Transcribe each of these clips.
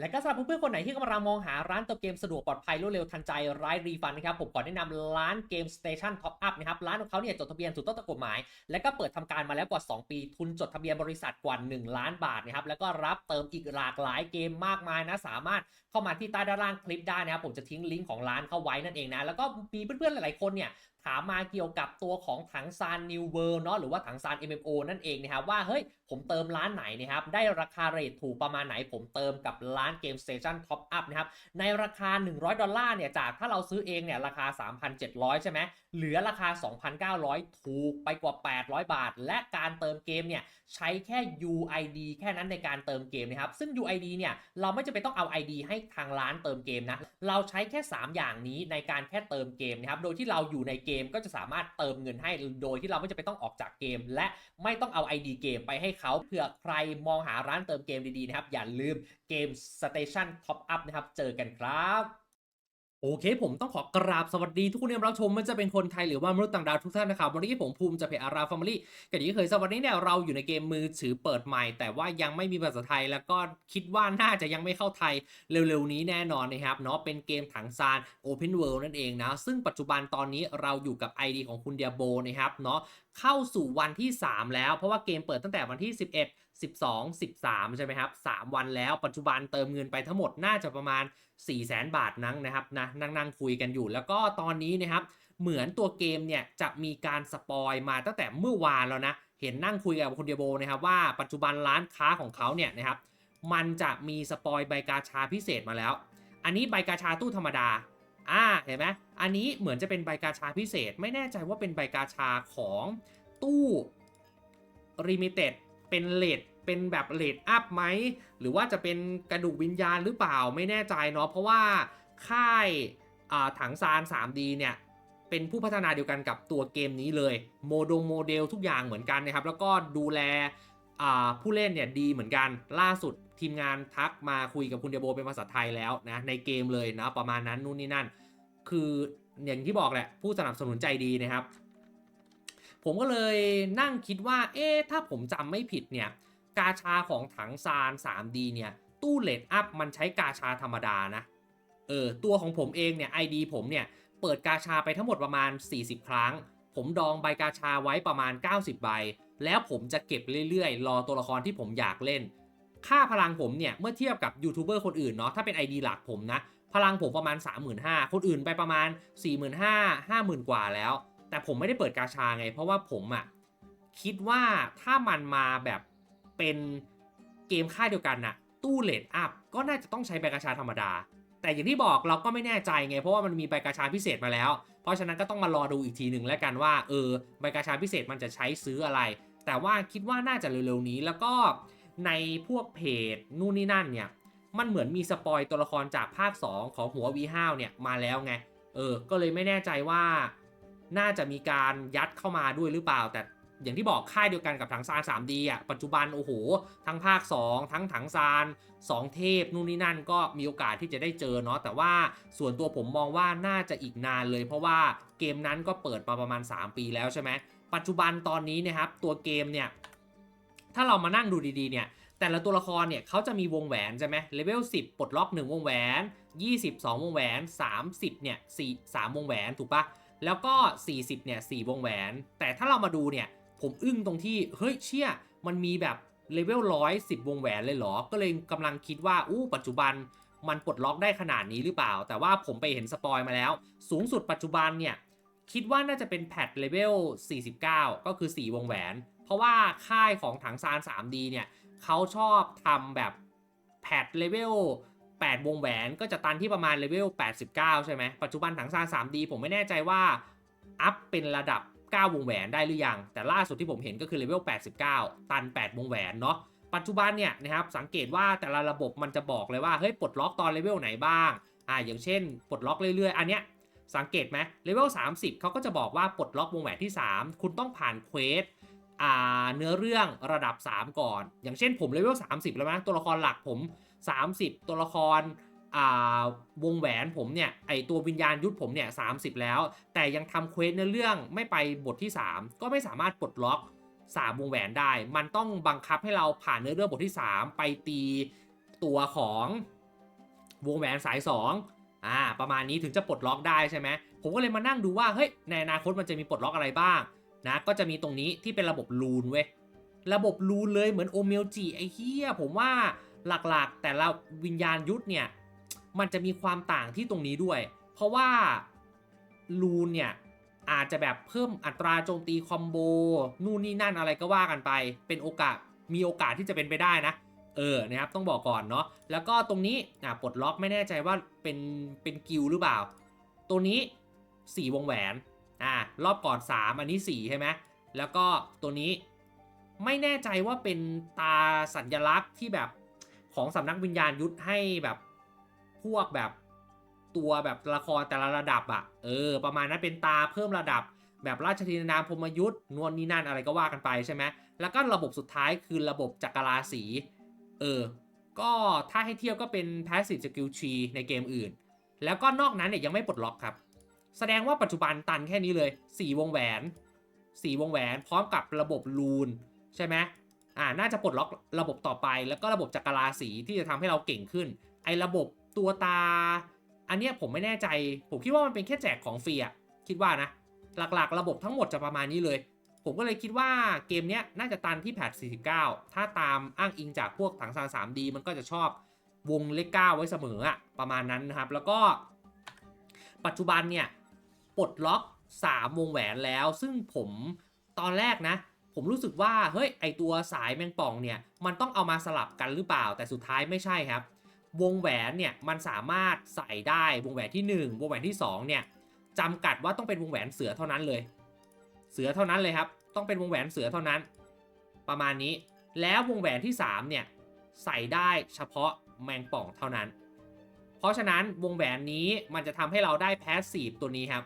และก็สำหรับเพื่อนๆคนไหนที่กำลังมองหาร้านเติมเกมสะดวกปลอดภัยรวดเร็วทันใจไร้รีฟันนะครับผมขอแนะนำร้านเกม Station Top Up นะครับร้านของเขาเนี่ยจดทะเบียนถูกต้องตามกฎหมาย และก็เปิดทำการมาแล้วกว่า 2 ปี ทุนจดทะเบียนบริษัทกว่า 1 ล้านบาทนะครับแล้วก็รับเติมอีกหลากหลายเกมมากมายนะสามารถเข้ามาที่ใต้ด้านล่างคลิปได้นะครับผมจะทิ้งลิงก์ของร้านเข้าไว้นั่นเองนะแล้วก็มีเพื่อนๆหลายๆคนเนี่ย ถามมาเกี่ยวกับตัวของถังซานนิวเวิร์เนาะหรือว่าถังซาน MMO นั่นเองนะครับว่าเฮ้ยผมเติมร้านไหนนะครับได้ราคาเรทถูกประมาณไหน ผมเติมกับร้านเกมสเตชันท็อปอัพนะครับในราคา 100 ดอลลาร์เนี่ยจากถ้าเราซื้อเองเนี่ยราคา 3,700 ใช่ไหมเหลือราคา 2,900 ถูกไปกว่า 800 บาท และการเติมเกมเนี่ยใช้แค่ UID แค่นั้นในการเติมเกมนะครับ ซึ่ง UID เนี่ยเราไม่จำเป็นต้องเอา ID ให้ทางร้านเติมเกมนะ เราใช้แค่ 3 อย่างนี้ในการแค่เติมเกมนะครับ โดยที่เราอยู่ในเกมก็จะสามารถเติมเงินให้ โดยที่เราไม่จำเป็นต้องออกจากเกม และไม่ต้องเอา ID เกมไปให้เขาเผื่อใครมองหาร้านเติมเกมดีๆนะครับ อย่าลืมเกม Station Top Up นะครับ เจอกันครับ โอเคผมต้องขอกราบสวัสดีทุกคนที่รับชมไม่ว่าจะเป็นคนไทยหรือว่ามนุษย์ต่างดาวทุกท่านนะครับวันนี้ผมภูมิจะเพจอาราฟามิลี่กันอย่างที่เคยสวัสดีเนี่ยเราอยู่ในเกมมือถือเปิดใหม่ แต่ว่ายังไม่มีภาษาไทยแล้วก็คิดว่าน่าจะยังไม่เข้าไทยเร็วๆนี้แน่นอนนะครับเนาะเป็นเกมถังซาน Open World นั่นเองนะซึ่งปัจจุบันตอนนี้เราอยู่กับ ID ของคุณเดียโบนะครับเนาะเข้าสู่วันที่ 3 แล้วเพราะว่าเกมเปิดตั้งแต่วันที่ 11 12 13 ใช่ไหมครับ 3 วันแล้วปัจจุบันเติมเงินไปทั้งหมดน่าจะประมาณ 4 0 0 0 0 0บาทนั่งนะครับนะนั่งนั่งคุยกันอยู่ แล้วก็ตอนนี้นะครับเหมือนตัวเกมเนี่ยจะมีการสปอยมาตั้งแต่เมื่อวานแล้วนะเห็นนั่งคุยกับคุณเดียโบนะครับว่าปัจจุบันร้านค้าของเขาเนี่ยนะครับมันจะมีสปอยใบกาชาพิเศษมาแล้ว อันนี้ใบกาชาตู้ธรรมดาอ่าเห็นไหมอันนี้เหมือนจะเป็นใบกาชาพิเศษ ไม่แน่ใจว่าเป็นใบกาชาของตู้ริมิเต็ดเป็นเลด เป็นแบบเลดอัพไหมหรือว่าจะเป็นกระดูกวิญญาณหรือเปล่าไม่แน่ใจเนาะเพราะว่าค่ายถังซาน 3D เนี่ยเป็นผู้พัฒนาเดียวกันกับตัวเกมนี้เลยโมดงโมเดลทุกอย่างเหมือนกันนะครับ แล้วก็ดูแลผู้เล่นเนี่ยดีเหมือนกันล่าสุดทีมงานทักมาคุยกับคุณเดโบเป็นภาษาไทยแล้วนะในเกมเลยนะประมาณนั้นนู่นนี่นั่น คืออย่างที่บอกแหละผู้สนับสนุนใจดีนะครับ ผมก็เลยนั่งคิดว่าเอ๊ะถ้าผมจำไม่ผิดเนี่ย กาชาของถังซาน 3D เนี่ย ตู้เลดอัพมันใช้กาชาธรรมดานะ เออ ตัวของผมเองเนี่ย ID ผมเนี่ย เปิดกาชาไปทั้งหมดประมาณ 40 ครั้ง ผมดองใบกาชาไว้ประมาณ 90 ใบ แล้วผมจะเก็บเรื่อยๆ รอตัวละครที่ผมอยากเล่น ค่าพลังผมเนี่ย เมื่อเทียบกับยูทูบเบอร์คนอื่นเนาะ ถ้าเป็น ID หลักผมนะ พลังผมประมาณ 35,000 คนอื่นไปประมาณ 45,000 50,000 กว่าแล้ว แต่ผมไม่ได้เปิดกาชาไง เพราะว่าผมอะคิดว่าถ้ามันมาแบบ เป็นเกมค่ายเดียวกันน่ะตู้เลดอัพก็น่าจะต้องใช้ใบกาชาธรรมดา แต่อย่างที่บอกเราก็ไม่แน่ใจไง เพราะว่ามันมีใบกาชาพิเศษมาแล้ว เพราะฉะนั้นก็ต้องมารอดูอีกทีหนึ่งแล้วกันว่าเออใบกาชาพิเศษมันจะใช้ซื้ออะไร แต่ว่าคิดว่าน่าจะเร็วๆนี้แล้วก็ในพวกเพจนู่นนี่นั่นเนี่ยมันเหมือนมีสปอยตัวละครจากภาค 2 ของหัววีห้าวเนี่ยมาแล้วไง เออ ก็เลยไม่แน่ใจว่า น่าจะมีการยัดเข้ามาด้วยหรือเปล่า แต่ อย่างที่บอกค่ายเดียวกันกับถังซาน 3D อะปัจจุบันโอ้โห ทั้งภาค 2 ทั้งถังซาน 2 เทพนู่นนี่นั่นก็มีโอกาสที่จะได้เจอเนาะแต่ว่าส่วนตัวผมมองว่าน่าจะอีกนานเลย เพราะว่าเกมนั้นก็เปิดมาประมาณ 3 ปีแล้วใช่ไหมปัจจุบันตอนนี้นะครับตัวเกมเนี่ยถ้าเรามานั่งดูดีๆเนี่ยแต่ละตัวละครเนี่ยเขาจะมีวงแหวนใช่ไหมเลเวล10 ปลดล็อก 1 วงแหวน 22 วงแหวน 30เนี่ย4 3วงแหวนถูกปะแล้วก็ 40เนี่ย4วงแหวน แต่ถ้าเรามาดูเนี่ย ผมอึ้งตรงที่เฮ้ยเชี่ยมันมีแบบเลเวลร้อยสิบวงแหวนเลยเหรอ ก็เลยกำลังคิดว่าอู้ปัจจุบันมันปลดล็อกได้ขนาดนี้หรือเปล่า แต่ว่าผมไปเห็นสปอยมาแล้ว สูงสุดปัจจุบันเนี่ย คิดว่าน่าจะเป็นแพทเลเวล 49 ก็คือ 4 วงแหวน เพราะว่าค่ายของถังซาน 3D เนี่ยเขาชอบทำแบบแพทเลเวล 8 วงแหวนก็จะตันที่ประมาณเลเวล 89 ใช่ไหม ปัจจุบันถังซาน 3D ผมไม่แน่ใจว่า อัพเป็นระดับ 9 วงแหวนได้หรือยัง แต่ล่าสุดที่ผมเห็นก็คือเลเวล 89 ตัน 8 วงแหวนเนาะ ปัจจุบันเนี่ยนะครับสังเกตว่าแต่ละระบบมันจะบอกเลยว่าเฮ้ยปลดล็อกตอนเลเวลไหนบ้าง อ่าอย่างเช่นปลดล็อกเรื่อยๆ อันเนี้ยสังเกตไหมเลเวล 30 เขาก็จะบอกว่าปลดล็อกวงแหวนที่ 3 คุณต้องผ่านเควสอ่าเนื้อเรื่องระดับ 3 ก่อน อย่างเช่นผมเลเวล 30 แล้วนะตัวละครหลักผม 30 ตัวละคร วงแหวนผมเนี่ยไอตัววิญญาณยุทธผมเนี่ย30แล้ว แต่ยังทำเควสในเรื่องไม่ไปบทที่ 3 ก็ไม่สามารถปลดล็อก 3 วงแหวนได้ มันต้องบังคับให้เราผ่านเนื้อเรื่องบทที่ 3 ไปตีตัวของวงแหวนสาย 2 อ่า ประมาณนี้ถึงจะปลดล็อกได้ใช่ไหมผมก็เลยมานั่งดูว่าเฮ้ยในอนาคตมันจะมีปลดล็อกอะไรบ้างนะก็จะมีตรงนี้ที่เป็นระบบลูนเว้ยระบบลูนเลยเหมือนโอเมลจิไอเฮียผมว่าหลักๆ แต่ละวิญญาณยุทธเนี่ย มันจะมีความต่างที่ตรงนี้ด้วย เพราะว่าลูนเนี่ยอาจจะแบบเพิ่มอัตราโจมตีคอมโบนู่นนี่นั่นอะไรก็ว่ากันไป เป็นโอกาสมีโอกาสที่จะเป็นไปได้นะ เออนะครับต้องบอกก่อนเนาะแล้วก็ตรงนี้อะปลดล็อกไม่แน่ใจว่าเป็นเป็นกิลหรือเปล่า ตัวนี้ 4 วงแหวนอ่ารอบก่อน 3 อันนี้ 4 ใช่ไหมแล้วก็ตัวนี้ไม่แน่ใจว่าเป็นตาสัญลักษณ์ที่แบบของสำนักวิญญาณยุทธให้แบบ พวกแบบตัวแบบละครแต่ละระดับอะเออ ประมาณนั้นเป็นตาเพิ่มระดับ แบบราชธินนามพมยุทธ์นวลนี่นั่นอะไรก็ว่ากันไปใช่ไหมแล้วก็ระบบสุดท้ายคือระบบจักรราศีเออ ก็ถ้าให้เทียบก็เป็น passive skill tree ในเกมอื่น แล้วก็นอกนั้นเนี่ยยังไม่ปลดล็อกครับ แสดงว่าปัจจุบันตันแค่นี้เลย 4 วงแหวน 4 วงแหวนพร้อมกับระบบลูนใช่ไหมอ่า น่าจะปลดล็อกระบบต่อไป แล้วก็ระบบจักรราศีที่จะทำให้เราเก่งขึ้น ไอ้ระบบ ตัวตา อันเนี้ยผมไม่แน่ใจ ผมคิดว่ามันเป็นแค่แจกของฟรีอะคิดว่านะ หลักๆ ระบบทั้งหมดจะประมาณนี้เลย ผมก็เลยคิดว่าเกมเนี้ยน่าจะตันที่แพท49 ถ้าตามอ้างอิงจากพวกถังซาน 3D มันก็จะชอบวงเลข9ไว้เสมออะประมาณนั้นนะครับ แล้วก็ปัจจุบันเนี่ยปลดล็อก 3 วงแหวนแล้ว ซึ่งผมตอนแรกนะ ผมรู้สึกว่า เฮ้ย ไอตัวสายแมงป่องเนี่ย มันต้องเอามาสลับกันหรือเปล่า แต่สุดท้ายไม่ใช่ครับ วงแหวนเนี่ยมันสามารถใส่ได้วงแหวนที่ 1 วงแหวนที่2เนี่ยจำกัดว่าต้องเป็นวงแหวนเสือเท่านั้นเลย เสือเท่านั้นเลยครับ ต้องเป็นวงแหวนเสือเท่านั้น ประมาณนี้แล้ววงแหวนที่3เนี่ยใส่ได้เฉพาะแมงป่องเท่านั้น เพราะฉะนั้นวงแหวนนี้มันจะทำให้เราได้แพสซีฟตัวนี้ครับ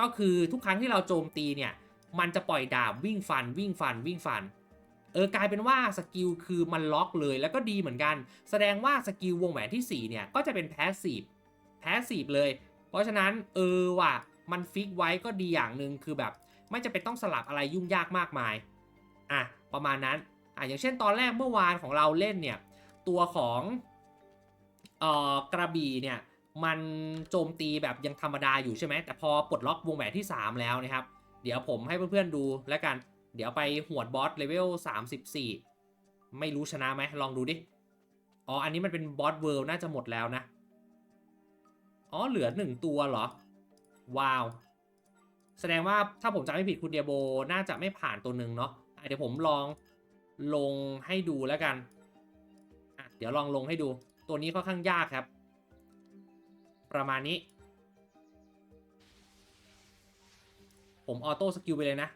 ก็คือทุกครั้งที่เราโจมตีเนี่ยมันจะปล่อยดาบวิ่งฟันวิ่งฟันวิ่งฟัน เออกลายเป็นว่าสกิลคือมันล็อกเลยแล้วก็ดีเหมือนกัน แสดงว่าสกิลวงแหวนที่ 4 เนี่ย ก็จะเป็นแพสซีฟแพสซีฟเลย เพราะฉะนั้นเออว่ะมันฟิกไว้ก็ดีอย่างหนึ่งคือแบบ ไม่จะเป็นต้องสลับอะไรยุ่งยากมากมายอะประมาณนั้นอะอย่างเช่นตอนแรกเมื่อวานของเราเล่นเนี่ย ตัวของเอ่อกระบี่เนี่ยมันโจมตีแบบยังธรรมดาอยู่ใช่ไหมแต่พอปลดล็อกวงแหวนที่ 3 แล้วนะครับ เดี๋ยวผมให้เพื่อนๆดูแล้วกัน เดี๋ยวไปหวดบอสเลเวล34 ไม่รู้ชนะไหมลองดูดิ อ๋อ อันนี้มันเป็นบอสเวิลด์น่าจะหมดแล้วนะ อ๋อ เหลือหนึ่งตัวเหรอ ว้าว แสดงว่าถ้าผมจำไม่ผิดคุณเดียโบน่าจะไม่ผ่านตัวหนึ่งเนาะะเดี๋ยวผมลองลงให้ดูแล้วกัน เดี๋ยวลองลงให้ดู ตัวนี้ค่อนข้างยากครับ ประมาณนี้ ผมออโต้สกิลไปเลยนะ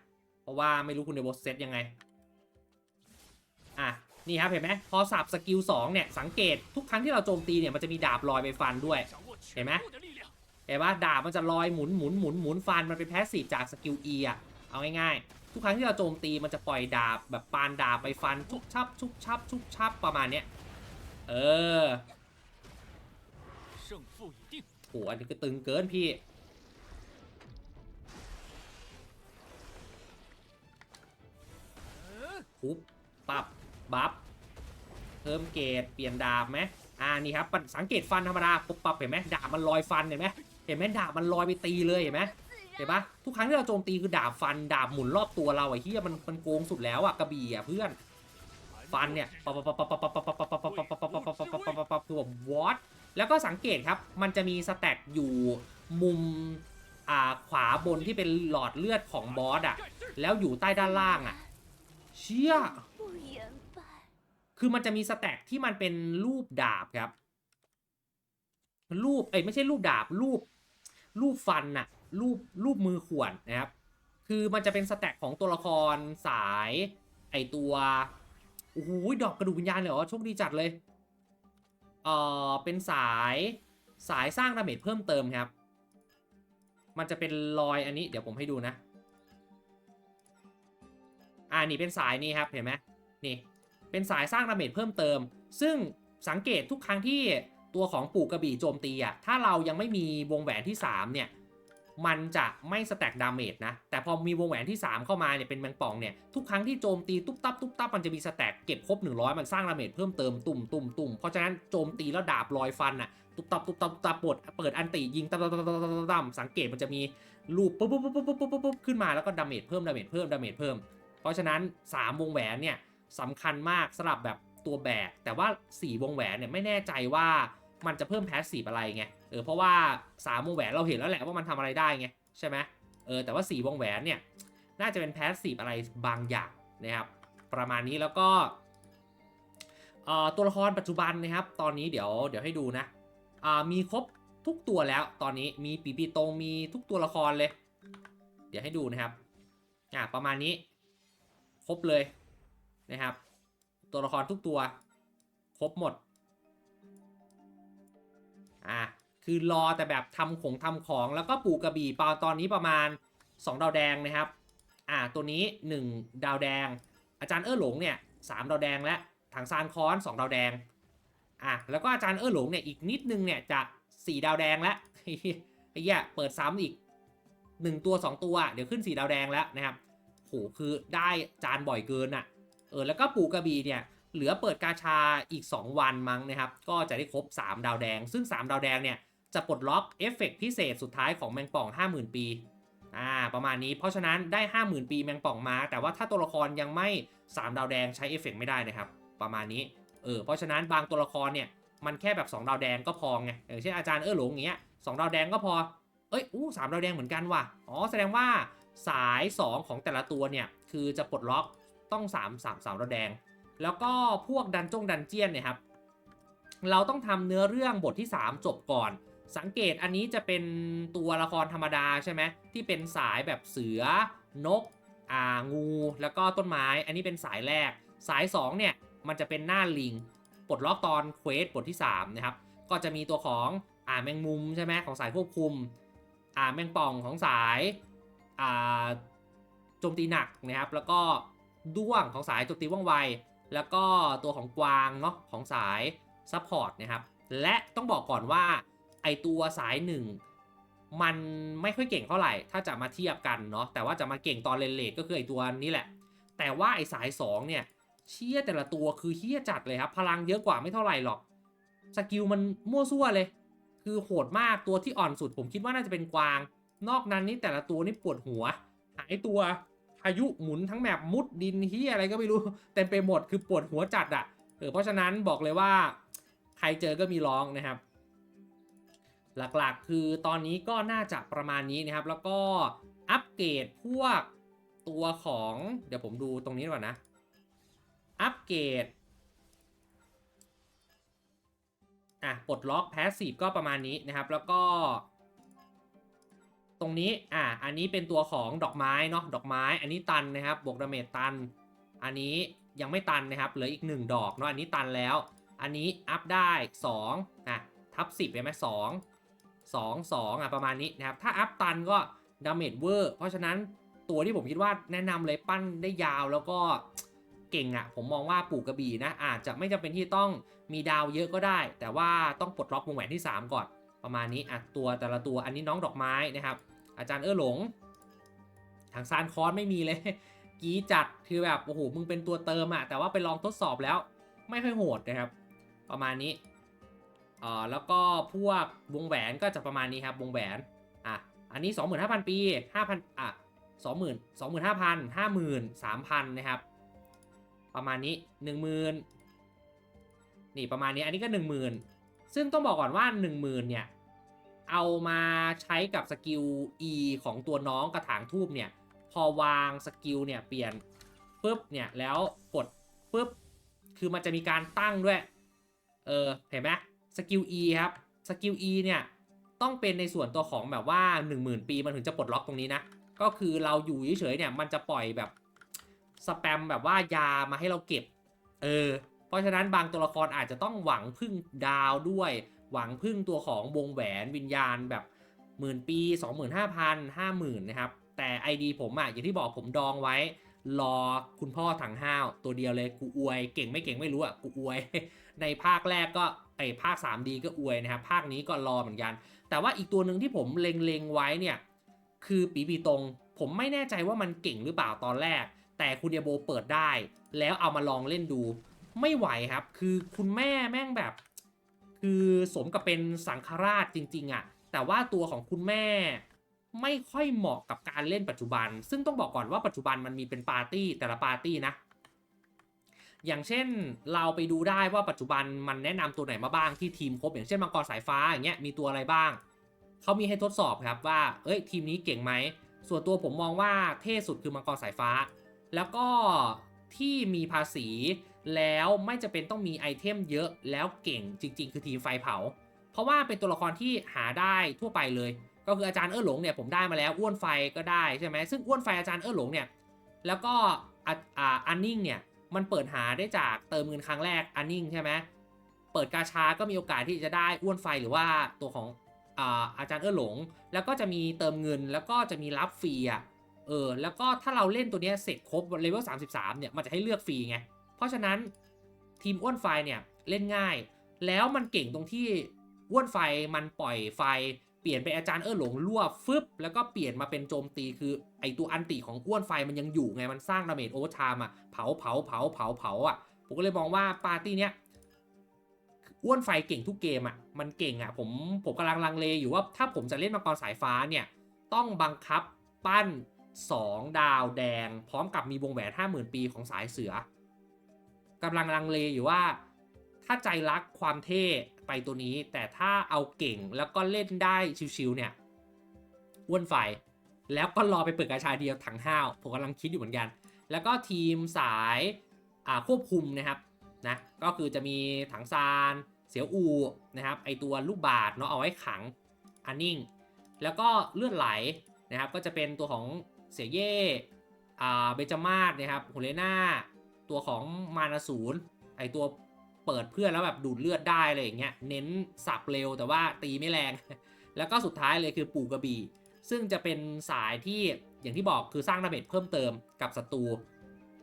เพราะว่าไม่รู้คุณเดวอสเซตยังไง อะ นี่ครับเห็นไหมพอสับสกิลสองเนี่ย สังเกตทุกครั้งที่เราโจมตีเนี่ยมันจะมีดาบลอยไปฟันด้วย เห็นไหมเห็นว่าดาบมันจะลอยหมุนหมุนหมุนหมุนฟันมันเป็นแพสซีฟจากสกิลเอีะเอาง่ายๆ ทุกครั้งที่เราโจมตีมันจะปล่อยดาบแบบปานดาบไปฟันชุบชับชุบชับชุบชับประมาณเนี้ยเออโอ้โหอันนี้ก็ตึงเกินพี่ ปุ๊บปับบัฟเพิ่มเกรดเปลี่ยนดาบไหมอ่านี่ครับสังเกตฟันธรรมดาปุ๊บปับเห็นไหมดาบมันลอยฟันเห็นไหมเห็นไหมดาบมันลอยไปตีเลยเห็นไหมเห็นปะทุกครั้งที่เราโจมตีคือดาบฟันดาบหมุนรอบตัวเราไอ้เหี้ยมันมันโกงสุดแล้วอะกระบี่อะเพื่อนฟันเนี่ยปับปับปับปับปับปับปับปับปับปับปับปับปับปับปับปับปับปับปับคือแบบวอตแล้วก็สังเกตครับ มันจะมีสแต็กอยู่มุมขวาบนที่เป็นหลอดเลือดของบอสอะแล้วอยู่ใต้ด้านล่างอะ เชี่ยคือมันจะมีสแต็กที่มันเป็นรูปดาบครับ รูปเอ้ยไม่ใช่รูปดาบรูป รูปฟันน่ะ รูปรูปมือข่วนนะครับ คือมันจะเป็นสแต็กของตัวละครสาย ไอตัวโอ้โหดอกกระดูกวิญญาณเลยเหรอโชคดีจัดเลยเออเป็นสายสายสร้างดาเมจเพิ่มเติมครับ มันจะเป็นรอยอันนี้ เดี๋ยวผมให้ดูนะ อ่านี่เป็นสายนี่ครับเห็นไหมนี่เป็นสายสร้างดาเมจเพิ่มเติม ซึ่งสังเกตทุกครั้งที่ตัวของปู่กระบี่โจมตีอะถ้าเรายังไม่มีวงแหวนที่ 3 เนี่ยมันจะไม่สแต็กดาเมจนะ แต่พอมีวงแหวนที่ 3 เข้ามาเนี่ยเป็นแมงป่องเนี่ย ทุกครั้งที่โจมตีตุ๊บตับตุ๊บตับมันจะมีสแต็กเก็บครบ 100 มันสร้างดาเมจเพิ่มเติมตุ่มตุ่มตุ่มเพราะฉะนั้นโจมตีแล้วดาบลอยฟันอะตุ๊บตับตุ๊บตับตุ๊บตับปดเปิดอันติยิงตับตับตับตับตับตับสังเกตมันจะมีรูปปุ๊บปุ๊บปุ๊บปุ๊บปุ๊บปุ๊บปุ๊บขึ้นมาแล้วก็ดาเมจเพิ่มดาเมจเพิ่มดาเมจเพิ่มเพ ราะฉะนั้น 3 วงแหวนเนี่ยสำคัญมากสำหรับแบบตัวแบก แต่ว่า 4 วงแหวนเนี่ยไม่แน่ใจว่ามันจะเพิ่มแพสซีฟอะไรไงเออเพราะว่า 3 วงแหวนเราเห็นแล้วแหละว่ามันทำอะไรได้ไงใช่ไหมเออแต่ว่า 4 วงแหวนเนี่ยน่าจะเป็นแพสซีฟอะไรบางอย่างนะครับประมาณนี้แล้วก็เอ่อตัวละครปัจจุบันนะครับ ตอนนี้เดี๋ยวเดี๋ยวให้ดูนะอ่ามีครบทุกตัวแล้วตอนนี้มีปีปีตรงมีทุกตัวละครเลย เดี๋ยวให้ดูนะครับอ่าประมาณนี้ ครบเลยนะครับ ตัวละครทุกตัว ครบหมด อะ คือรอแต่แบบทำของทำของแล้วก็ปูกระบี่ปาตอนนี้ประมาณ 2 ดาวแดงนะครับ อ่าตัวนี้ 1 ดาวแดง อาจารย์เอ้อหลงเนี่ยสดาวแดงและถังซานคอน2ดาวแดง อะ แล้วก็อาจารย์เอ้อหลงเนี่ยอีกนิดนึงเนี่ยจะ 4 ดาวแดงแล้วไอ้เหี้ยเปิดซ้ำอีก 1 ตัว 2 ตัว เดี๋ยวขึ้น 4 ดาวแดงแล้วนะครับ โหคือได้จานบ่อยเกินอะ่ะเออแล้วก็ปูกระบี่เนี่ยเหลือเปิดกาชาอีก 2 วันมั้งนะครับ ก็จะได้ครบ 3 ดาวแดง ซึ่ง 3 ดาวแดงเนี่ยจะปลดล็อกเอฟเฟกต์พิเศษสุดท้ายของแมงป่อง 50,000 ปีอ่าประมาณนี้เพราะฉะนั้นได้ 50,000 ปีแมงป่องมา แต่ว่าถ้าตัวละครยังไม่ 3 ดาวแดงใช้เอฟเฟกไม่ได้นะครับ ประมาณนี้เออเพราะฉะนั้นบางตัวละครเนี่ยมันแค่แบบ 2 ดาวแดงก็พอไงอย่างเช่นอาจารย์เออหลงอย่างเงี้ยสดาวแดงก็พอเอ้ยอู้สามดาวแดงเหมือนกันว่ะอ๋อแสดงว่า สาย 2 ของแต่ละตัวเนี่ย คือจะปลดล็อกต้อง 3 3 3ดาวแดง แล้วก็พวกดันจงดันเจียนเนี่ยครับ เราต้องทำเนื้อเรื่องบทที่ 3 จบก่อน สังเกตอันนี้จะเป็นตัวละครธรรมดาใช่ไหมที่เป็นสายแบบเสือนกอ่างูแล้วก็ต้นไม้ อันนี้เป็นสายแรก สาย 2 เนี่ย มันจะเป็นหน้าลิง ปลดล็อกตอนเควสบทที่ 3 นะครับ ก็จะมีตัวของอ่าแมงมุมใช่ไหมของสายควบคุม อ่าแมงป่องของสาย โจมตีหนักนะครับ แล้วก็ด้วงของสายโจมตีว่องไว แล้วก็ตัวของกวางเนาะของสายซัพพอร์ตนะครับ และต้องบอกก่อนว่าไอตัวสายหนึ่งมันไม่ค่อยเก่งเท่าไหร่ ถ้าจะมาเทียบกันเนาะ แต่ว่าจะมาเก่งตอนเลนเลทก็คือไอตัวนี้แหละ แต่ว่าไอสาย 2 เนี่ยเชี่ยแต่ละตัวคือเฮี้ยจัดเลยครับ พลังเยอะกว่าไม่เท่าไหร่หรอก สกิลมันมั่วซั่วเลย คือโหดมากตัวที่อ่อนสุดผมคิดว่าน่าจะเป็นกวาง นอกนั้นนี่แต่ละตัวนี่ปวดหัว หายตัวพายุหมุนทั้งแมปมุดดินเฮียอะไรก็ไม่รู้เต็มไปหมดคือปวดหัวจัดอะ่ะเออเพราะฉะนั้นบอกเลยว่า ใครเจอก็มีร้องนะครับ หลักๆ คือตอนนี้ก็น่าจะประมาณนี้นะครับ แล้วก็อัปเกรดพวกตัวของเดี๋ยวผมดูตรงนี้ก่อนนะ อัปเกรดอะปลดล็อกแพสซีฟก็ประมาณนี้นะครับ แล้วก็ ตรงนี้อะอันนี้เป็นตัวของดอกไม้เนาะดอกไม้ อันนี้ตันนะครับบวกดาเมจตัน อันนี้ยังไม่ตันนะครับเหลืออีก 1 ดอกเนาะอันนี้ตันแล้ว อันนี้อัพได้2อะทับ10เห็นไหมสองสองสองอะประมาณนี้นะครับถ้าอัพตันก็ดาเมจเวอร์เพราะฉะนั้นตัวที่ผมคิดว่าแนะนำเลยปั้นได้ยาวแล้วก็เก่งอะ่ะผมมองว่าปู่กระบี่นะอาจจะไม่จำเป็นที่ต้องมีดาวเยอะก็ได้ แต่ว่าต้องปลดล็อกวงแหวนที่ 3 ก่อน ประมาณนี้อะตัวแต่ละตัวอันนี้น้องดอกไม้นะครับ อาจารย์เออหลง ทางซานคอนไม่มีเลย กีจัดคือแบบโอ้โหมึงเป็นตัวเติมอะแต่ว่าไปลองทดสอบแล้ว ไม่ค่อยโหดนะครับ ประมาณนี้อ่อแล้วก็พวกวงแหวนก็จะประมาณนี้ครับวงแหวนอะอันนี้ 25,000 ปี 5,000อะ20,000 25,000 50,000 3,000นะครับ ประมาณนี้ 10,000 นี่ประมาณนี้อันนี้ก็ 10,000 ซึ่งต้องบอกก่อนว่า 10,000เนี่ยเอามาใช้กับสกิล E ของตัวน้องกระถางทูบเนี่ยพอวางสกิลเนี่ยเปลี่ยนปุ๊บเนี่ยแล้วกดปุ๊บคือมันจะมีการตั้งด้วยเออเห็นไหมสกิล E ครับสกิล E เนี่ยต้องเป็นในส่วนตัวของแบบว่า 10,000 ปีมันถึงจะปลดล็อกตรงนี้นะก็คือเราอยู่เฉยๆเนี่ยมันจะปล่อยแบบสแปมแบบว่ายามาให้เราเก็บ เออ เพราะฉะนั้นบางตัวละครอาจจะต้องหวังพึ่งดาวด้วย หวังพึ่งตัวของวงแหวนวิญญาณแบบหมื่นปี 25,000 50,000นะครับ แต่ ID ผมอะอย่างที่บอกผมดองไว้ รอคุณพ่อถังห้าว ตัวเดียวเลยกูอวย เก่งไม่เก่งไม่รู้อะกูอวย ในภาคแรกก็ไอภาค 3D ก็อวยนะครับ ภาคนี้ก็รอเหมือนกัน แต่ว่าอีกตัวหนึ่งที่ผมเล็งๆไว้เนี่ยคือปีปีตรง ผมไม่แน่ใจว่ามันเก่งหรือเปล่าตอนแรก แต่คุณเดียโบเปิดได้ แล้วเอามาลองเล่นดู ไม่ไหวครับ คือคุณแม่แม่งแบบ คือสมกับเป็นสังฆราชจริง ๆอะแต่ว่าตัวของคุณแม่ไม่ค่อยเหมาะกับการเล่นปัจจุบัน ซึ่งต้องบอกก่อนว่าปัจจุบันมันมีเป็นปาร์ตี้แต่ละปาร์ตี้นะ อย่างเช่นเราไปดูได้ว่าปัจจุบันมันแนะนำตัวไหนมาบ้างที่ทีมครบอย่างเช่นมังกรสายฟ้าอย่างเงี้ยมีตัวอะไรบ้าง เขามีให้ทดสอบครับว่า เอ้ยทีมนี้เก่งไหม ส่วนตัวผมมองว่าเท่สุดคือมังกรสายฟ้า แล้วก็ที่มีภาษี แล้วไม่จะเป็นต้องมีไอเทมเยอะแล้วเก่งจริง ๆ คือทีมไฟเผา เพราะว่าเป็นตัวละครที่หาได้ทั่วไปเลย ก็คืออาจารย์เอ้อหลงเนี่ยผมได้มาแล้วอ้วนไฟก็ได้ใช่ไหมซึ่งอ้วนไฟอาจารย์เอ้อหลงเนี่ยแล้วก็อ่าอันนิ่งเนี่ยมันเปิดหาได้จากเติมเงินครั้งแรกอันนิ่งใช่ไหมเปิดกาชาก็มีโอกาสที่จะได้อ้วนไฟหรือว่าตัวของอ่าอาจารย์เอ้อหลง แล้วก็จะมีเติมเงินแล้วก็จะมีรับฟรีอะเออแล้วก็ถ้าเราเล่นตัวเนี้ยเสร็จครบเลเวล33เนี่ยมันจะให้เลือกฟรีไง เพราะฉะนั้นทีมอ้วนไฟเนี่ยเล่นง่าย แล้วมันเก่งตรงที่อ้วนไฟมันปล่อยไฟเปลี่ยนเป็นอาจารย์เออหลงรวฟึบแล้วก็เปลี่ยนมาเป็นโจมตีคือไอตัวอันติของอ้วนไฟมันยังอยู่ไงมันสร้างดาเมจโอเวอร์ไทม์อะเผาเผาเผาเผาเผาอะผมก็เลยมองว่าปาร์ตี้เนี้ยอ้วนไฟเก่งทุกเกมอะมันเก่งอะผมผมกำลังลังเลอยู่ว่าถ้าผมจะเล่นมังกรสายฟ้าเนี่ยต้องบังคับปั้น 2 ดาวแดง พร้อมกับมีวงแหวน 50,000 ปีของสายเสือ กำลังลังเลอยู่ว่า ถ้าใจรักความเท่ไปตัวนี้ แต่ถ้าเอาเก่งแล้วก็เล่นได้ชิวๆเนี่ยอ้วนไฟแล้วก็รอไปเปิดกาชาเดียวถังห้าวผมกำลังคิดอยู่เหมือนกัน แล้วก็ทีมสายอ่าควบคุมนะครับนะก็คือจะมีถังซานเสียวอูนะครับไอตัวลูกบาศก์เนาะเอาไว้ขังอันนิ่ง แล้วก็เลือดไหลนะครับก็จะเป็นตัวของเสียเย่อเบจามาศนะครับฮูเลนา ตัวของมานาศูนย์ไอตัวเปิดเพื่อนแล้วแบบดูดเลือดได้อะไรอย่างเงี้ยเน้นสับเร็วแต่ว่าตีไม่แรง แล้วก็สุดท้ายเลยคือปู่กระบี่ ซึ่งจะเป็นสายที่อย่างที่บอกคือสร้างดาเมจเพิ่มเติมกับศัตรู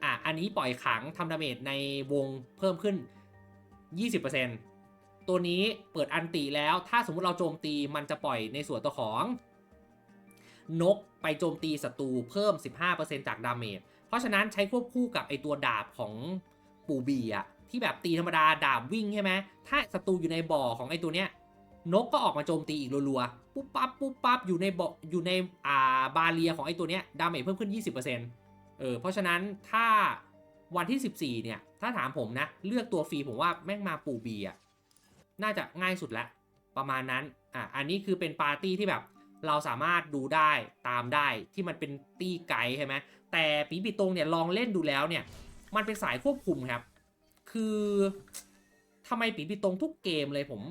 อะอันนี้ปล่อยขังทำดาเมจในวงเพิ่มขึ้น 20%ตัวนี้เปิดอันติแล้วถ้าสมมุติเราโจมตีมันจะปล่อยในส่วนตัวของ นกไปโจมตีศัตรูเพิ่ม 15%จากดาเมจ ราะฉะนั้นใช้ควบคู่กับไอตัวดาบของปูบีอะที่แบบตีธรรมดาดาบวิ่งใช่ไหมถ้าศัตรูอยู่ในบ่อของไอตัวเนี้ยนกก็ออกมาโจมตีอีกรัวๆปุ๊บปั๊บปุ๊บปั๊บอยู่ในบ่ออยู่ในอ่าบาเรียของไอตัวเนี้ยดาเมจเพิ่มขึ้น 20%เออเพราะฉะนั้นถ้าวันที่ 14 เนี่ย ถ้าถามผมนะ เลือกตัวฟรีผมว่าแม่งมาปูบีอะน่าจะง่ายสุดละ ประมาณนั้น อะ อันนี้คือเป็นปาร์ตี้ที่แบบ เราสามารถดูได้ตามได้ที่มันเป็นตี้ไกด์ใช่ไหม แต่ปีปีตรงเนี่ยลองเล่นดูแล้วเนี่ย มันเป็นสายควบคุมครับ คือทำไมปีปีตรงทุกเกมเลยผม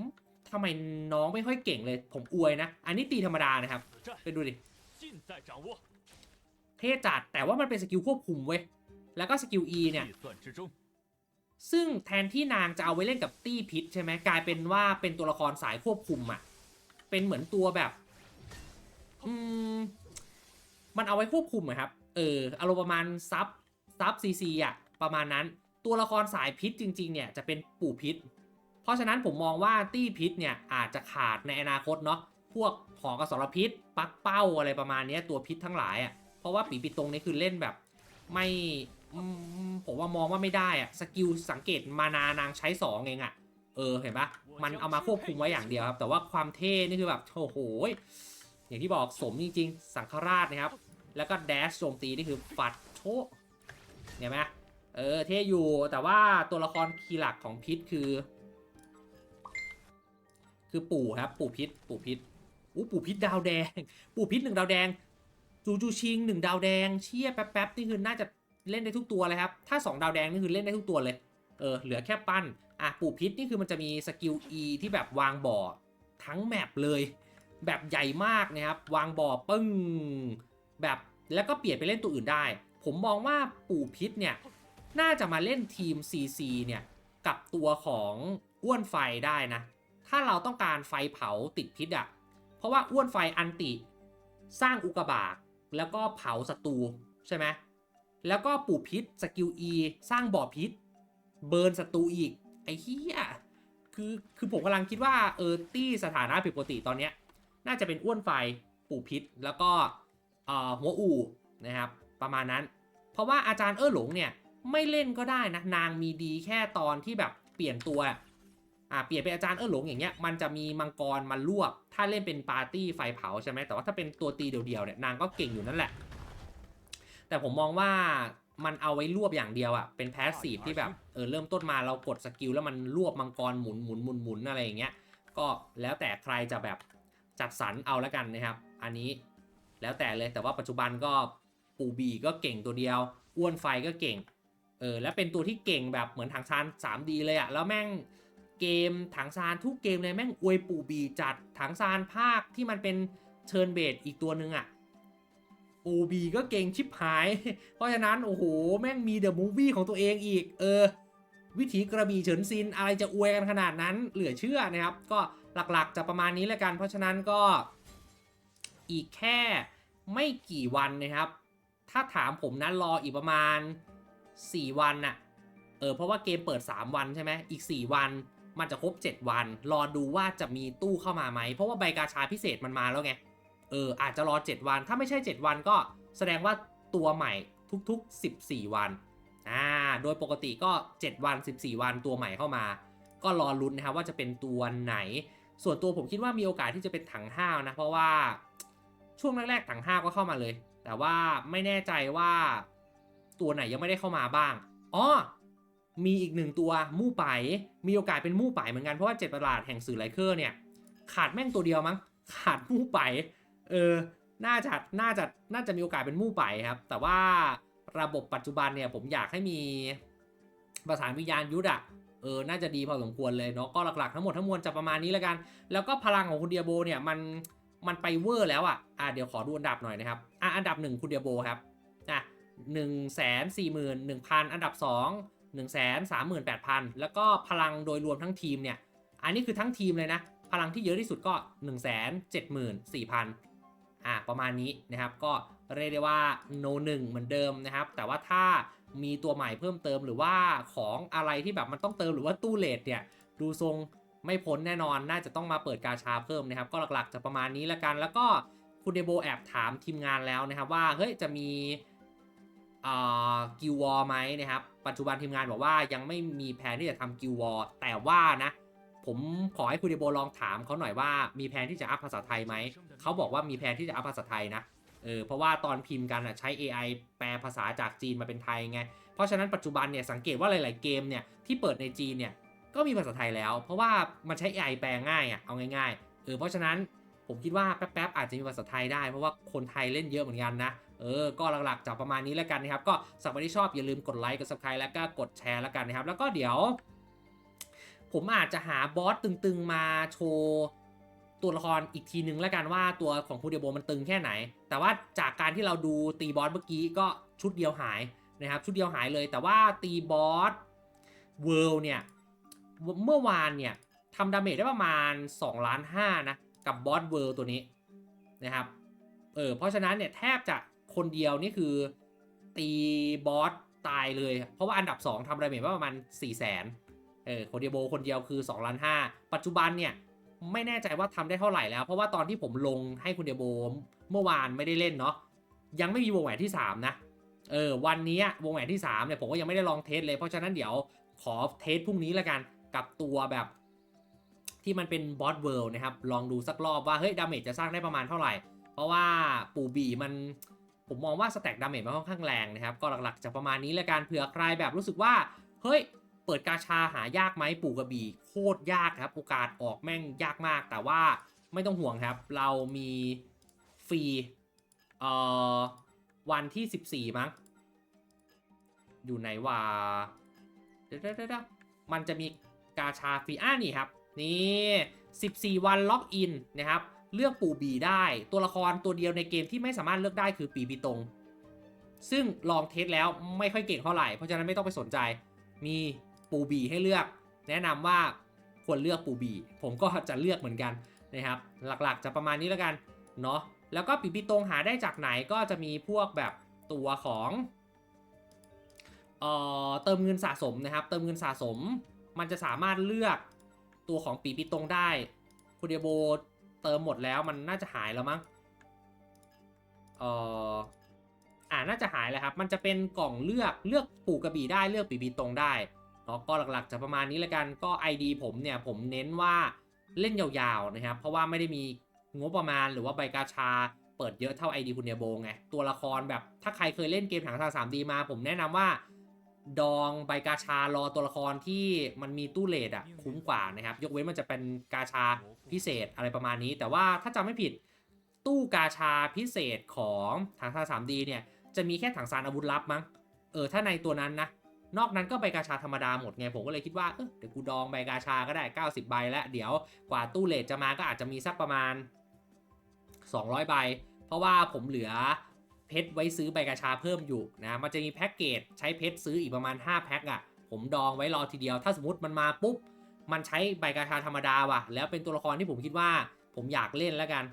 ทำไมน้องไม่ค่อยเก่งเลย ผมอวยนะ อันนี้ตีธรรมดานะครับไปดูดิเท่จัดแต่ว่ามันเป็นสกิลควบคุมเว้ยแล้วก็สกิล E เนี่ยซึ่งแทนที่นางจะเอาไว้เล่นกับตี้พิษใช่ไหมกลายเป็นว่าเป็นตัวละครสายควบคุมอะ่ะเป็นเหมือนตัวแบบ อืม มันเอาไว้ควบคุมครับ เอออารมณ์ประมาณซับซับซีซีอะประมาณนั้น ตัวละครสายพิษจริง ๆ เนี่ยจะเป็นปู่พิษ เพราะฉะนั้นผมมองว่าตี้พิษเนี่ยอาจจะขาดในอนาคตเนาะพวกหอกระสรพิษ ปักเป้าอะไรประมาณนี้ตัวพิษทั้งหลายอะ่ะเพราะว่าปีปิดตรงนี้คือเล่นแบบไม่ผมว่ามองว่าไม่ได้อะสกิลสังเกตมานานางใช้สองเองอะ่ะเออเห็นปะมันเอามาควบคุมไว้อย่างเดียวครับ แต่ว่าความเท่นี่คือแบบโอ้โหอย่างที่บอกสมจริง ๆ สังฆราชนะครับ แล้วก็แดชโจมตีนี่คือฟัดโชะเห็นไหมเออเท่อยู่แต่ว่าตัวละครคีย์หลักของพิษคือ คือปู่ครับ ปู่พิษปู่พิษอู้ปู่พิษดาวแดง ปู่พิษหนึ่งดาวแดง จูจูชิงหนึ่งดาวแดงเชี่ยแป๊บแป๊บนี่คือน่าจะเล่นได้ทุกตัวเลยครับ ถ้า 2 ดาวแดงนี่คือเล่นได้ทุกตัวเลย เออ เหลือแค่ปั้น อะ ปู่พิษนี่คือมันจะมีสกิล E ที่แบบวางบ่อ ทั้งแมปเลย แบบใหญ่มากนะครับ วางบ่อปึ้ง แบบแล้วก็เปลี่ยนไปเล่นตัวอื่นได้ ผมมองว่าปู่พิษเนี่ยน่าจะมาเล่นทีม CC เนี่ยกับตัวของอ้วนไฟได้นะ ถ้าเราต้องการไฟเผาติดพิษอะ่ะ เพราะว่าอ้วนไฟอันติ สร้างอุกกาบาตแล้วก็เผาศัตรูใช่ไหมแล้วก็ปู่พิษสกิล E สร้างบ่อพิษ เบิร์นศัตรูอีก ไอ้เหี้ยคือคือผมกำลังคิดว่าเออตี้สถานะผิดปกติตอนเนี้ยน่าจะเป็นอ้วนไฟปู่พิษแล้วก็ หัวอู่นะครับประมาณนั้น เพราะว่าอาจารย์เออหลงเนี่ยไม่เล่นก็ได้นะนางมีดีแค่ตอนที่แบบเปลี่ยนตัวอ่าเปลี่ยนเป็นอาจารย์เออหลงอย่างเงี้ยมันจะมีมังกรมารวบ ถ้าเล่นเป็นปาร์ตี้ไฟเผาใช่ไหมแต่ว่าถ้าเป็นตัวตีเดียวๆเนี่ยนางก็เก่งอยู่นั่นแหละ แต่ผมมองว่ามันเอาไว้รวบอย่างเดียวอะเป็นแพสซีฟที่แบบเออเริ่มต้นมาเรากดสกิลแล้วมันรวบมังกรหมุนหมุนหมุนหมุนอะไรอย่างเงี้ยก็แล้วแต่ใครจะแบบจัดสรรเอาแล้วกันนะครับ อันนี้ แล้วแต่เลยแต่ว่าปัจจุบันก็ปูบีก็เก่งตัวเดียว อ้วนไฟก็เก่งเออแล้วเป็นตัวที่เก่งแบบเหมือนถังซาน 3D เลยอะแล้วแม่งเกมถังซานทุกเกมเลยแม่งอวยปูบีจัดถังซานภาคที่มันเป็นเชิญเบดอีกตัวหนึ่งอะปูบีก็เก่งชิบหาย เพราะฉะนั้นโอ้โหแม่งมีเดอะมูฟวี่ของตัวเองอีกเออวิถีกระบี่เฉินซินอะไรจะอวยกันขนาดนั้นเหลือเชื่อนะครับ ก็หลักๆจะประมาณนี้แล้วกัน เพราะฉะนั้นก็อีกแค่ ไม่กี่วันนะครับ ถ้าถามผมนะรออีกประมาณ 4 วันน่ะ เออเพราะว่าเกมเปิด 3 วันใช่ไหมอีก 4 วันมันจะครบ 7 วัน รอดูว่าจะมีตู้เข้ามาไหม เพราะว่าใบกาชาพิเศษมันมาแล้วไง เอออาจจะรอ 7 วัน ถ้าไม่ใช่ 7 วันก็แสดงว่าตัวใหม่ทุกๆ 14 วัน อ่า โดยปกติก็ 7 วัน 14 วันตัวใหม่เข้ามา ก็รอลุ้นนะครับว่าจะเป็นตัวไหน ส่วนตัวผมคิดว่ามีโอกาสที่จะเป็นถังห้าวนะ เพราะว่า ช่วงแรกๆถังห้าก็เข้ามาเลย แต่ว่าไม่แน่ใจว่าตัวไหนยังไม่ได้เข้ามาบ้างอ๋อมีอีกหนึ่งตัวมู่ไปมีโอกาสเป็นมู่ไปเหมือนกันเพราะว่าเจ็ดประหลาดแห่งสื่อไลเคอร์เนี่ย ขาดแม่งตัวเดียวมั้งขาดมู่ไปเออน่าจะน่าจะน่าจะมีโอกาสเป็นมู่ไปครับ แต่ว่าระบบปัจจุบันเนี่ยผมอยากให้มีประสานวิญญาณยุทธอะเออ น่าจะดีพอสมควรเลยเนาะ ก็หลักๆ ทั้งหมดทั้งมวลจะประมาณนี้แล้วกัน แล้วก็พลังของคุณเดียโบเนี่ยมัน มันไปเวอร์แล้วอะอะเดี๋ยวขอดูอันดับหน่อยนะครับอะอันดับหนึ่งคุณเดียโบครับอะหนึ่งแสนสี่หมื่นหนึ่งพันอันดับสองหนึ่งแสนสามหมื่นแปดพันแล้วก็พลังโดยรวมทั้งทีมเนี่ย อันนี้คือทั้งทีมเลยนะ พลังที่เยอะที่สุดก็1นึ่งแสนเจ็ดหมื่นสี่พันอะประมาณนี้นะครับ ก็เรียกได้ว่าโนหนึ่งเหมือนเดิมนะครับ แต่ว่าถ้ามีตัวใหม่เพิ่มเติมหรือว่าของอะไรที่แบบมันต้องเติมหรือว่าตู้เลทเนี่ย ดูทรง ไม่พ้นแน่นอนน่าจะต้องมาเปิดกาชาเพิ่มนะครับ ก็หลักๆจะประมาณนี้ละกัน แล้วก็คุณเดโบแอบถามทีมงานแล้วนะครับว่าเฮ้ยจะมีกิววอร์ไหมนะครับ ปัจจุบันทีมงานบอกว่ายังไม่มีแผนที่จะทำกิววอร์แต่ว่านะ ผมขอให้คุณเดโบลองถามเขาหน่อยว่ามีแผนที่จะอัพภาษาไทยไหมเขาบอกว่ามีแผนที่จะอัพภาษาไทยนะเออเพราะว่าตอนพิมพ์กันอะใช้ AI แปลภาษาจากจีนมาเป็นไทยไง เพราะฉะนั้นปัจจุบันเนี่ยสังเกตว่าหลาย ๆ เกมเนี่ยที่เปิดในจีนเนี่ย ก็มีภาษาไทยแล้ว เพราะว่ามันใช้ AI แปลง่ายอะเอาง่ายๆเออเพราะฉะนั้นผมคิดว่าแป๊บๆอาจจะมีภาษาไทยได้เพราะว่าคนไทยเล่นเยอะเหมือนกันนะเออ ก็หลักๆจาะประมาณนี้แล้วกันนะครับ ก็สำหรับที่ชอบอย่าลืมกดไลค์กด subscribe แล้วก็กดแชร์แล้วกันนะครับ แล้วก็เดี๋ยว ผมอาจจะหาบอสตึงๆมาโชว์ตัวละครอีกทีนึงแล้วกันว่าตัวของคูเดโบมันตึงแค่ไหน แต่ว่าจากการที่เราดูตีบอสเมื่อกี้ก็ชุดเดียวหายนะครับ ชุดเดียวหายเลย แต่ว่าตีบอสเวิลด์เนี่ย เมื่อวานเนี่ยทำดาเมจได้ประมาณ2ล้าน5นะ กับบอสเวิลด์ตัวนี้นะครับ เออเพราะฉะนั้นเนี่ยแทบจะคนเดียวนี่คือตีบอสตายเลย เพราะว่าอันดับ 2ทำดาเมจประมาณ4 0 0 0 0นเออโคเดียโบคนเดียวคือ2ล้านห้าปัจจุบันเนี่ยไม่แน่ใจว่าทำได้เท่าไหร่แล้ว เพราะว่าตอนที่ผมลงให้คุณเดียโบเมื่อวานไม่ได้เล่นเนาะยังไม่มีวงแหวนที่ 3 นะเออวันนี้วงแหวนที่3เนี่ยผมก็ยังไม่ได้ลองเทสเลยเพราะฉะนั้นเดี๋ยวขอเทสพรุ่งนี้แล้วกัน กับตัวแบบที่มันเป็นบอสเวิลด์นะครับ ลองดูสักรอบว่า เฮ้ย ดาเมจจะสร้างได้ประมาณเท่าไหร่ เพราะว่าปู่บีมันผมมองว่าสแต็กดาเมจมันค่อนข้างแรงนะครับ ก็หลักๆจะประมาณนี้แล้วกันเผื่อใครแบบรู้สึกว่า เฮ้ย เปิดกาชาหายากไหมปู่กระบี่โคตรยากครับ โอกาสออกแม่งยากมาก แต่ว่าไม่ต้องห่วงครับ เรามีฟรีเอ่อวันที่ 14 มั้ง อยู่ไหนวะเดี๋ยวเดี๋ยวเดี๋ยวมันจะมี กาชาฟรีอ่านี่ครับ นี่ 14 วันล็อกอินนะครับ เลือกปู่บีได้ ตัวละครตัวเดียวในเกมที่ไม่สามารถเลือกได้คือปีปีตรง ซึ่งลองเทสแล้วไม่ค่อยเก่งเท่าไหร่ เพราะฉะนั้นไม่ต้องไปสนใจ มีปูบีให้เลือก แนะนำว่าควรเลือกปูบี ผมก็จะเลือกเหมือนกันนะครับ หลักๆจะประมาณนี้แล้วกันเนาะ แล้วก็ปีปีตรงหาได้จากไหนก็จะมีพวกแบบตัวของเอ่อเติมเงินสะสมนะครับ เติมเงินสะสม มันจะสามารถเลือกตัวของปีปีตรงได้คุณเดียโบเติมหมดแล้วมันน่าจะหายแล้วมั้งเอ่ออ่าน่าจะหายแล้วครับ มันจะเป็นกล่องเลือกเลือกปู่กระบี่ได้เลือกปีบีตรงได้เนาะก็หลักๆจะประมาณนี้ละกันก็ ID ผมเนี่ยผมเน้นว่าเล่นยาวๆนะครับ เพราะว่าไม่ได้มีงบประมาณหรือว่าใบกาชาเปิดเยอะเท่า ID คุณเนียโบไงตัวละครแบบถ้าใครเคยเล่นเกมถังซาน 3D มา ผมแนะนำว่า ดองใบกาชารอตัวละครที่มันมีตู้เลดอะคุ้มกว่านะครับ ยกเว้นมันจะเป็นกาชาพิเศษอะไรประมาณนี้ แต่ว่าถ้าจำไม่ผิดตู้กาชาพิเศษของถังซาน 3D เนี่ย จะมีแค่ถังซานอาวุธลับมั้งเออถ้าในตัวนั้นนะ นอกนั้นก็ใบกาชาธรรมดาหมดไง ผมก็เลยคิดว่าเออเดี๋ยวกูดองใบกาชาก็ได้ 90 ใบแล้ว เดี๋ยวกว่าตู้เลทจะมาก็อาจจะมีสักประมาณ 200 ใบ เพราะว่าผมเหลือ เพชรไว้ซื้อใบกาชาเพิ่มอยู่นะมันจะมีแพ็กเกจใช้เพชรซื้ออีกประมาณ 5 แพ็กอะ่ะ ผมดองไว้รอทีเดียว ถ้าสมมติมันมาปุ๊บ มันใช้ใบกาชาธรรมดาว่ะ แล้วเป็นตัวละครที่ผมคิดว่า ผมอยากเล่นแล้วกัน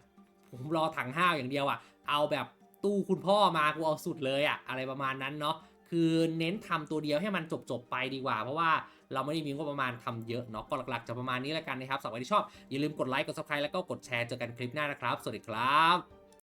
ผมรอถังห้าวอย่างเดียวอะ่ะ เอาแบบตู้คุณพ่อมากูเอาสุดเลยอะ่ะ อะไรประมาณนั้นเนาะ คือเน้นทำตัวเดียวให้มันจบๆไปดีกว่า เพราะว่าเราไม่ได้มีงบประมาณทำเยอะเนาะ ก็หลักๆจะประมาณนี้แล้วกันนะครับสำหรับที่ชอบอย่าลืมกดไลค์ กด subscribe แล้วก็กดแชร์ เจอกันคลิปหน้านะครับ สวัสดีครับ